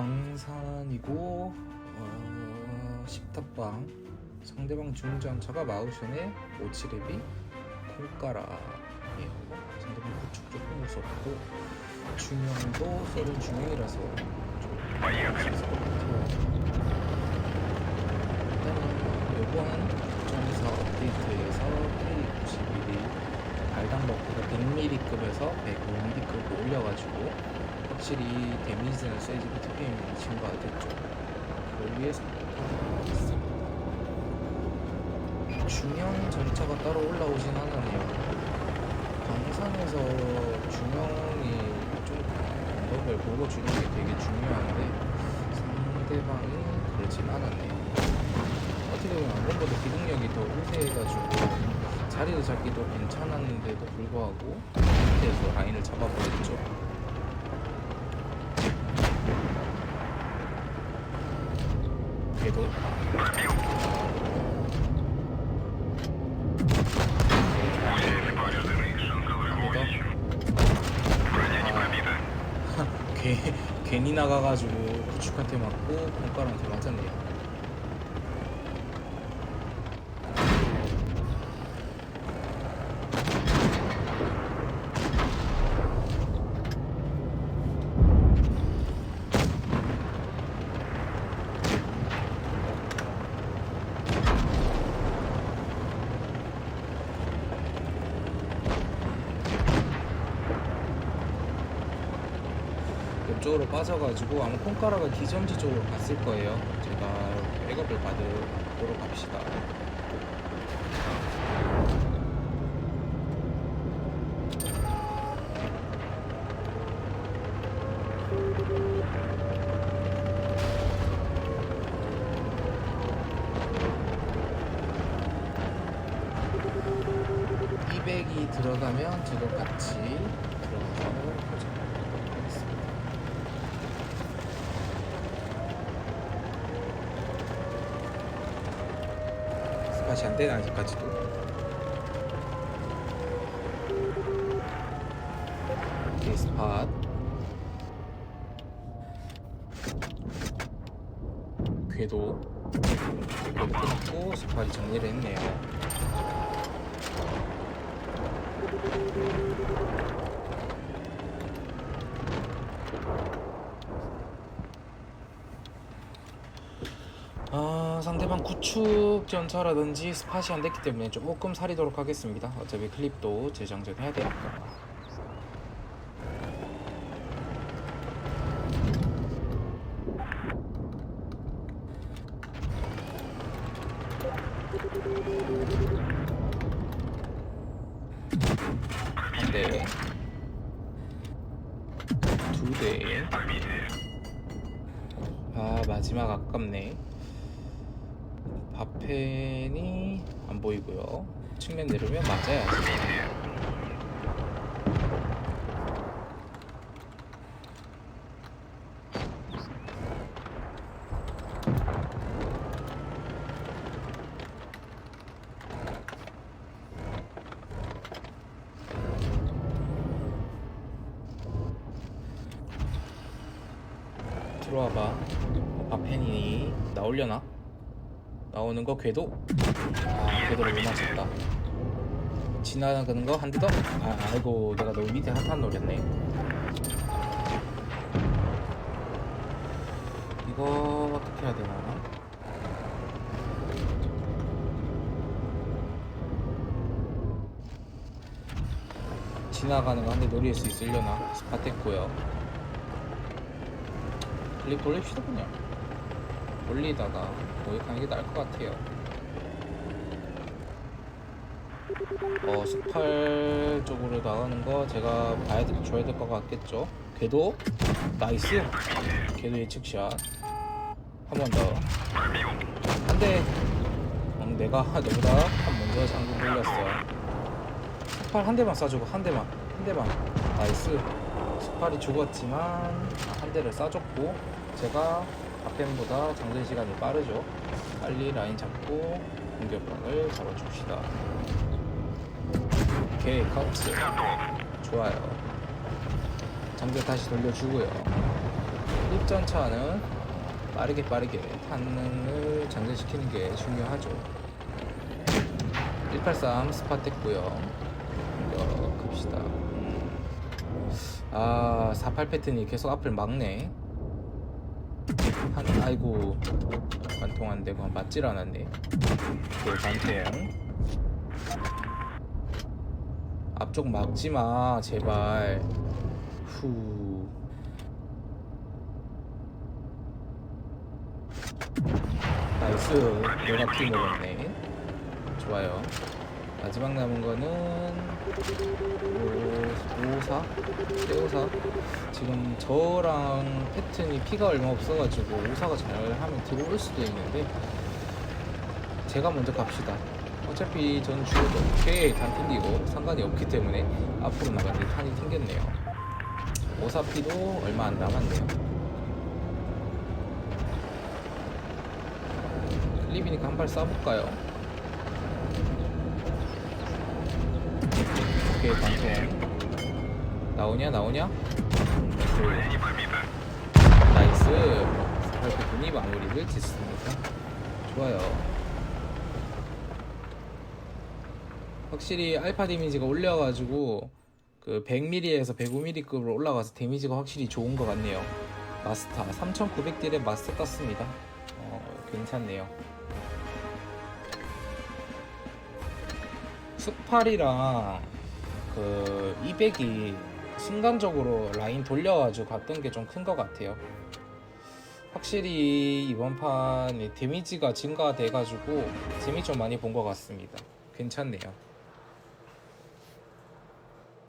광산이고 어, 식탁방 상대방 중전차가 마우션의 오치레비 콜까라예요. 상대방 구축 조금 무섭고 중형도 소련 중형이라서 좀 요번 국정사 업데이트에서 K91이 발단 버프가 100mm급에서 105mm급 올려가지고 확실히 데미지는 세지기 TPM이 증가가 됐죠. 그걸 위해서. 중형 전차가 따로 올라오진 않았네요. 광산에서 중형이 좀 언덕을 보고 주는 게 되게 중요한데 상대방이 그러진 않았네요. 어떻게 보면 안건보다 기동력이 더 우세해가지고 자리를 잡기도 괜찮았는데도 불구하고 밑에서 라인을 잡아버렸죠. 그래도 아, 괜히 나가가지고 구축한테 맞고 공가한테 맞았네요 옆쪽으로 빠져가지고 아마 콩가라가 기점지 쪽으로 갔을 거예요. 제가 백업을 받으러 갑시다. 이 백이 들어가면 저도 같이 들어가서 보도록 하겠습니다. 스팟이 안 되나 아직까지도? 오케이 스팟. 궤도. 궤도. 스팟이 정리를 했네요 아 상대방 구축 전차라든지 스팟이 안 됐기 때문에 조금 사리도록 하겠습니다. 어차피 클립도 재장전 해야 되니까 한 대. 두 대. 아 마지막 아깝네 바펜이 안 보이고요. 측면 내려면 맞아야지 들어와봐. 바펜이 나오려나? 나오는 거 궤도? 아 궤도를 못 맞췄다 지나가는 거 한 대 더? 아 아이고 내가 너무 밑에 한판 노렸네 이거 어떻게 해야 되나? 지나가는 거 한 대 노릴 수 있으려나? 스팟 됐고요 클립 돌립시다 그냥 돌리다가 모욕하는 게 나을 것 같아요. 어 18 쪽으로 나가는 거 제가 봐야 돼, 줘야 될 것 같겠죠? 궤도? 나이스! 궤도 예측샷 한 번 더. 한대. 음, 내가 너보다 한 먼저 장구 돌렸어 18 한 대만 쏴주고 한 대만. 한 대만. 나이스. 18이 죽었지만 한 대를 쏴줬고 제가 핫뱀보다 장전 시간이 빠르죠. 빨리 라인 잡고 공격방을 잡아줍시다. 오케이, 카운트. 좋아요. 장전 다시 돌려주고요. 1전 차는 빠르게 빠르게 탄능을 장전시키는 게 중요하죠. 183 스팟 했고요. 공격합시다. 음. 아, 48 패턴이 계속 앞을 막네. 한, 아이고, 관통 안 되고 맞질 않았네. 네, 관통. 앞쪽 막지 마, 제발. 후. 나이스. 내가 피 먹었네. 좋아요. 마지막 남은 거는 5사? 빼오사? 지금 저랑 패튼이 피가 얼마 없어가지고 오사가 잘하면 들어올 수도 있는데 제가 먼저 갑시다 어차피 전 죽어도 오케이 단 튕기고 상관이 없기 때문에 앞으로 나갔는데 탄이 튕겼네요 오사 피도 얼마 안 남았네요 클립이니까 한 발 쏴볼까요? 오케이 관통 나오냐 나오냐. 나이스. 발표분이 마무리를 짓습니다. 좋아요. 확실히 알파 데미지가 올려가지고 그 100mm에서 105mm급으로 올라가서 데미지가 확실히 좋은 것 같네요. 마스터 3900딜의 마스터 떴습니다. 어, 괜찮네요. 수팔이랑 그 200이 순간적으로 라인 돌려가지고 갔던 게 좀 큰 것 같아요. 확실히 이번 판에 데미지가 증가돼가지고 재미 좀 많이 본 것 같습니다. 괜찮네요.